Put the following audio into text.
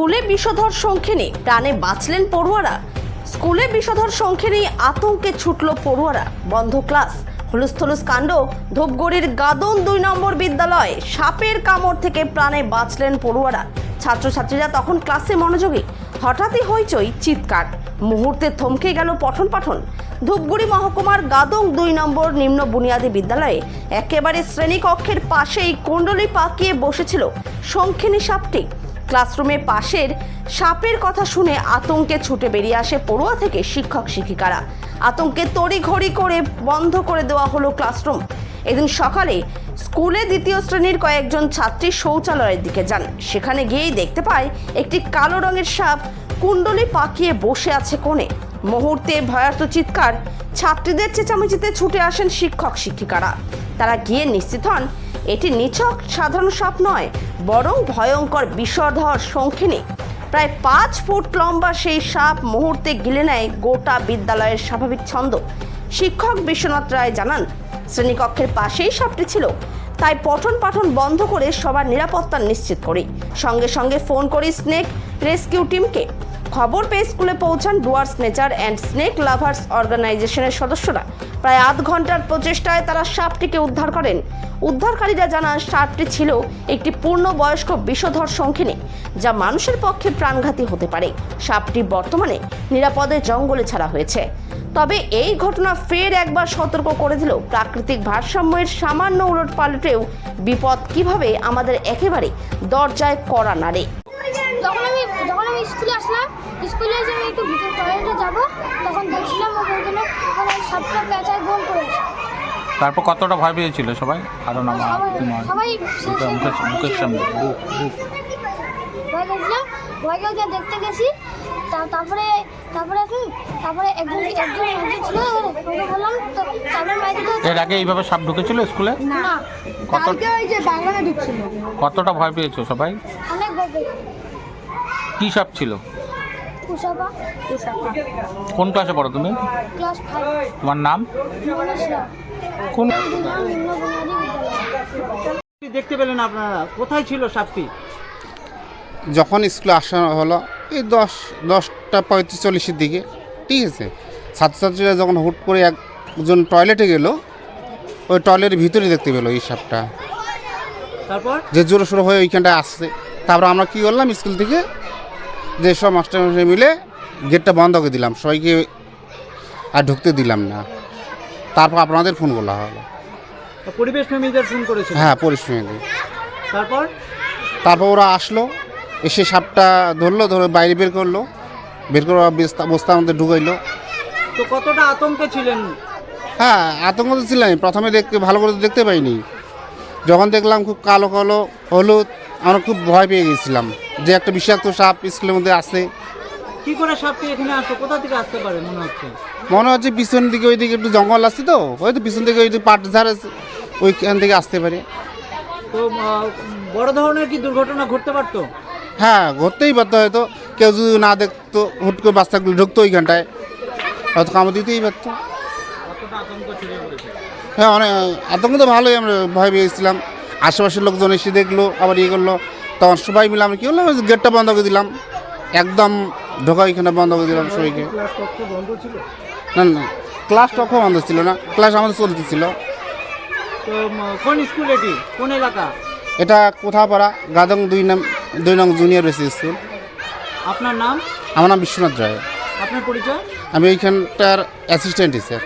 স্কুলে বিষধর সংখ্যে নেই প্রাণে বাঁচলেন পড়ুয়ারা। স্কুলে বিষধর সংখ্যে নেই আতঙ্কে ছুটল পড়ুয়ারা। বন্ধ ক্লাস, হুলুস্থুলুস কাণ্ড, ধূপগুড়ির গাদন দুই নম্বর বিদ্যালয়ে, সাপের কামড় থেকে প্রাণে বাঁচলেন পড়ুয়ারা। ছাত্রছাত্রীরা তখন ক্লাসে মনোযোগী। হঠাৎই হইচই, চিৎকার। মুহূর্তে থমকে গেল পঠন পাঠন। ধূপগুড়ি মহকুমার গাদং দুই নম্বর নিম্ন বুনিয়াদী বিদ্যালয়ে একেবারে শ্রেণীকক্ষের পাশেই কুণ্ডলি পাকিয়ে বসেছিল শঙ্খিনী সাপটি। ক্লাসরুমে পাশের সাপের কথা শুনে আতঙ্কে ছুটে বেরিয়ে আসে পড়ুয়া থেকে শিক্ষক শিক্ষিকারা। আতঙ্কে তড়িঘড়ি করে বন্ধ করে দেওয়া হলো ক্লাসরুম এদিন সকালে স্কুলে দ্বিতীয় শ্রেণির কয়েকজন ছাত্রী শৌচালয়ের দিকে যান। সেখানে গিয়েই দেখতে পায়, একটি কালো রঙের সাপ কুণ্ডলি পাকিয়ে বসে আছে কোণে। মুহূর্তে ভয়ার্ত চিৎকার, ছাত্রীদের চেঁচামেচিতে ছুটে আসেন শিক্ষক শিক্ষিকারা। তারা গিয়ে নিশ্চিত হন এটি নিছক সাধারণ সাপ নয়, বরং ভয়ঙ্কর বিষধর শঙ্খিনী প্রায় পাঁচ ফুট লম্বা সেই সাপ মুহূর্তে গিলে নেয় গোটা বিদ্যালয়ের স্বাভাবিক ছন্দ। শিক্ষক বিশ্বনাথ রায় জানান, শ্রেণীকক্ষের পাশেই সাপটি ছিল। তাই পঠন পাঠন বন্ধ করে সবার নিরাপত্তা নিশ্চিত করি। সঙ্গে সঙ্গে ফোন করি স্নেক রেস্কিউ টিমকে। খবর পেয়ে স্কুলে পৌঁছান Dooars nature and snake lovers অর্গানাইজেশনের সদস্যরা। প্রায় আধ ঘণ্টার প্রচেষ্টায় তারা সাপটিকে উদ্ধার করেন। উদ্ধারকারীরা জানান, সাপটি ছিল একটি পূর্ণবয়স্ক বিষধর শঙ্খিনী যা মানুষের পক্ষে প্রাণঘাতী হতে পারে। সাপটি বর্তমানে নিরাপদে জঙ্গলে ছাড়া হয়েছে। তবে এই ঘটনা ফের একবার সতর্ক করে দিল প্রাকৃতিক ভারসাম্যের সামান্য উলট পাল্টেও বিপদ কীভাবে আমাদের একেবারে দরজায় করা নাড়ে যখন আমি যখন আমি স্কুলে আসলাম স্কুলে আমি একটু ভিতরে টয়লেটে যাব তখন দেখছিলাম ও ওখানে মানে সাতটা পেঁচায় গোল করেছে। তারপর কতটা ভয় পেয়েছিল সবাই? সবাই মুখে মুখের সামনে ভয় গেছিলাম ভয় গিয়ে দেখতে গেছি। তা- তারপরে তারপরে তারপরে একজন একজন ছিল ওকে বললাম তারপরে তো এর আগে এইভাবে সাপ ঢুকেছিল স্কুলে? না। কত ওই যে বাগানে ঢুকছিল কতটা ভয় পেয়েছ সবাই? অনেক ভয় পেয়েছি। কি সাপ ছিল? কোন ক্লাসে পড়ো তুমি? ক্লাস তোমার নাম? কোন দেখতে পেলেন আপনারা। কোথায় ছিল সাপটি যখন স্কুলে আসা হলো এই দশ দশটা পঁয়ত্রিশ চল্লিশের দিকে। ঠিক আছে? ছাত্রছাত্রীরা যখন হুট করে একজন টয়লেটে গেল ওই টয়লেটের ভিতরে দেখতে পেল এই সাপটা। তারপর? যে জোরে সোরে হয়ে ওইখানটায় আসছে। তারপর আমরা কী করলাম স্কুল থেকে যে সব মাস্টার মিলে গেটটা বন্ধ করে দিলাম সবাইকে আর ঢুকতে দিলাম না। তারপর আপনাদের ফোন করা হলো। পরিবেশ প্রেমীদের ফোন করেছিল? হ্যাঁ পরিশ্রমী তারপর? তারপর ওরা আসলো এসে সাপটা ধরলো ধরে বাইরে বের করল বের করে বস্তার মধ্যে ঢুকাইলো। তো কতটা আতঙ্কে ছিলেন? হ্যাঁ আতঙ্ক তো ছিলাম প্রথমে দেখতে ভালো করে দেখতে পাইনি। যখন দেখলাম খুব কালো কালো হলুদ আমরা খুব ভয় পেয়ে গেছিলাম যে একটা বিষাক্ত সাপ স্কুলের মধ্যে আসে কি করে সাপটি এখানে আসতো কোথা থেকে আসতে পারে মনে হচ্ছে? মনে হচ্ছে পিছন দিকে ওই দিকে একটু জঙ্গল আসছে তো ওই তো পিছন দিকে ওই দিকে পাট আছে ওইখান থেকে আসতে পারে। তো বড় ধরনের কি দুর্ঘটনা ঘটতে পারতো? হ্যাঁ ঘুরতেই পারতো হয়তো। কেউ যদি না দেখতো হুট করে বাচ্চাগুলো ঢুকতো ওইখানটায় হয়তো কামড় দিতেই পারতো। আতঙ্ক ছিল হ্যাঁ অনেক আতঙ্ক তো ভালোই আমরা ভয় পেয়েছিলাম আশেপাশের লোকজন এসে দেখল আবার ইয়ে করল। তখন সবাই মিলে আমরা কী করলাম গেটটা বন্ধ করে দিলাম। একদম ঢোকা ওইখানে বন্ধ করে দিলাম সবাইকে। কক্ষ না না ক্লাস তখন বন্ধ ছিল না ক্লাস আমাদের চলতেছিল। কোন স্কুল এটি? কোন এলাকা? এটা কোথাও পাড়া গাদং দুই নাম দুই নং জুনিয়র বেসি স্কুল। আপনার নাম? আমার নাম বিশ্বনাথ রায়। আপনার পরিচয়? আমি এইখানটার অ্যাসিস্ট্যান্ট টিচার।